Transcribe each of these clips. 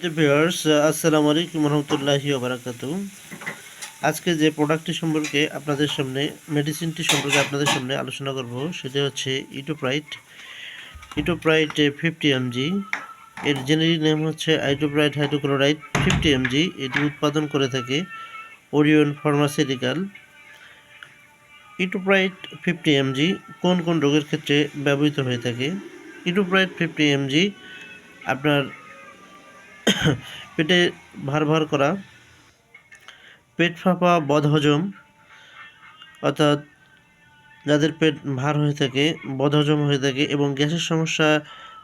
Viewers আসসালামু আলাইকুম রহমতুল্লাহি বারাকাতু আজকে যে প্রোডাক্টটি সম্পর্কে আপনাদের সামনে মেডিসিনটি সম্পর্কে আপনাদের সামনে আলোচনা করব, সেটা হচ্ছে ইটোপ্রাইট ইটোপ্রাইট ফিফটি এমজি এর জেনারিক নেম হচ্ছে আইটোপ্রাইট হাইড্রোক্লোরাইড ফিফটি এমজি এটি উৎপাদন করে থাকে Orion pharmaceutical itopride fifty MG কোন কোন রোগের ক্ষেত্রে ব্যবহৃত হয়ে থাকে? ইটোপ্রাইট ফিফটি এমজি আপনার পেটে ভার ভার করা, পেট ফাঁপা, বদহজম, অর্থাৎ যাদের পেট ভার হয়ে থাকে, বদহজম হয়ে থাকে এবং গ্যাসের সমস্যা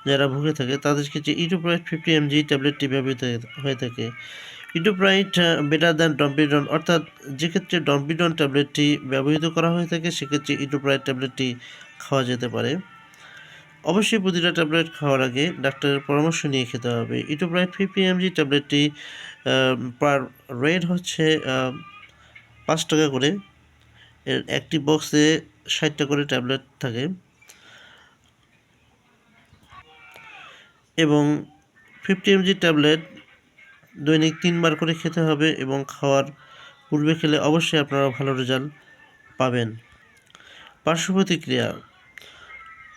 যারা ভুগে থাকে, তাদের ক্ষেত্রে ইটোপ্রাইট ফিফটি এমজি ট্যাবলেটটি ব্যবহৃত হয়ে থাকে ইটোপ্রাইট বেটার দ্যান ডম্পিডন অর্থাৎ যেক্ষেত্রে ডম্পিডন ট্যাবলেটটি ব্যবহৃত করা হয়ে থাকে, সেক্ষেত্রে ইটোপ্রাইট ট্যাবলেটটি খাওয়া যেতে পারে। অবশ্যই প্রতিটা ট্যাবলেট খাওয়ার আগে ডাক্তারের পরামর্শ নিয়ে খেতে হবে। ইটোপ্রাইট ফিফটি এমজি ট্যাবলেটটি পার রেট হচ্ছে পাঁচ টাকা করে। এর একটি বক্সে ষাটটা করে ট্যাবলেট থাকে। এবং ফিফটি এমজি ট্যাবলেট দৈনিক তিনবার করে খেতে হবে এবং খাওয়ার পূর্বে খেলে অবশ্যই আপনারা ভালো রেজাল্ট পাবেন। পার্শ্ব প্রতিক্রিয়া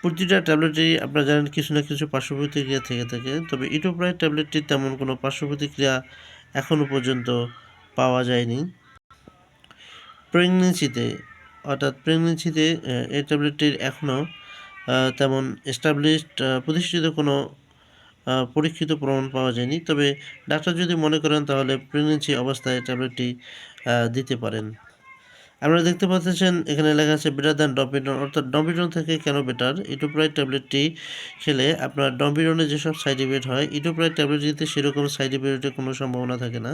প্রতিটা ট্যাবলেটেরই আপনারা জানেন কিছু না কিছু পার্শ্ব প্রতিক্রিয়া থেকে থাকে, তবে ইটোপ্রাইড ট্যাবলেটটির তেমন কোনো পার্শ্ব প্রতিক্রিয়া এখনও পর্যন্ত পাওয়া যায়নি। প্রেগনেন্সিতে, অর্থাৎ প্রেগনেন্সিতে এই ট্যাবলেটটির এখনও তেমন এস্টাবলিশড প্রতিষ্ঠিত কোনো পরীক্ষিত প্রমাণ পাওয়া যায়নি। তবে ডাক্তার যদি মনে করেন তাহলে প্রেগনেন্সি অবস্থায় ট্যাবলেটটি দিতে পারেন। আপনারা দেখতে পাচ্ছেন, এখানে লেখা আছে বেটার দ্যান ডম্পিডন অর্থাৎ ডম্পিডন থেকে কেন বেটার ইটোপ্রাইড ট্যাবলেটটি খেলে আপনার ডম্পিডনের যেসব সাইড ইফেক্ট হয় ইটোপ্রাইড ট্যাবলেটটিতে সেরকম সাইড ইফেক্টের কোনো সম্ভাবনা থাকে না।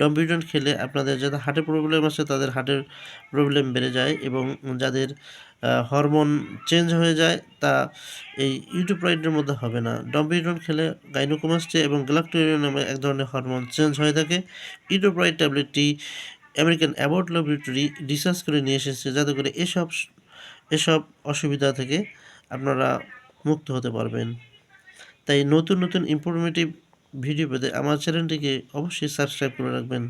ডম্পিডন খেলে আপনাদের যাদের হার্টের প্রবলেম আছে, তাদের হার্টের প্রবলেম বেড়ে যায় এবং যাদের হরমোন চেঞ্জ হয়ে যায়, তা এই ইউটোপ্রাইডের মধ্যে হবে না। ডম্পিডন খেলে গাইনোকোমাস্টে এবং গ্লাক্টোরিয়ান নামে এক ধরনের হরমোন চেঞ্জ হয়ে থাকে। ইটোপ্রাইড ট্যাবলেটটি আমেরিকান অ্যাবোর্ড ল্যাবরেটরি রিসার্চ করে নিয়ে এসেছে, যাতে করে এসব এসব অসুবিধা থেকে আপনারা মুক্ত হতে পারবেন। তাই নতুন নতুন ইনফরমেটিভ ভিডিও পেতে আমার চ্যানেলটিকে অবশ্যই সাবস্ক্রাইব করে রাখবেন।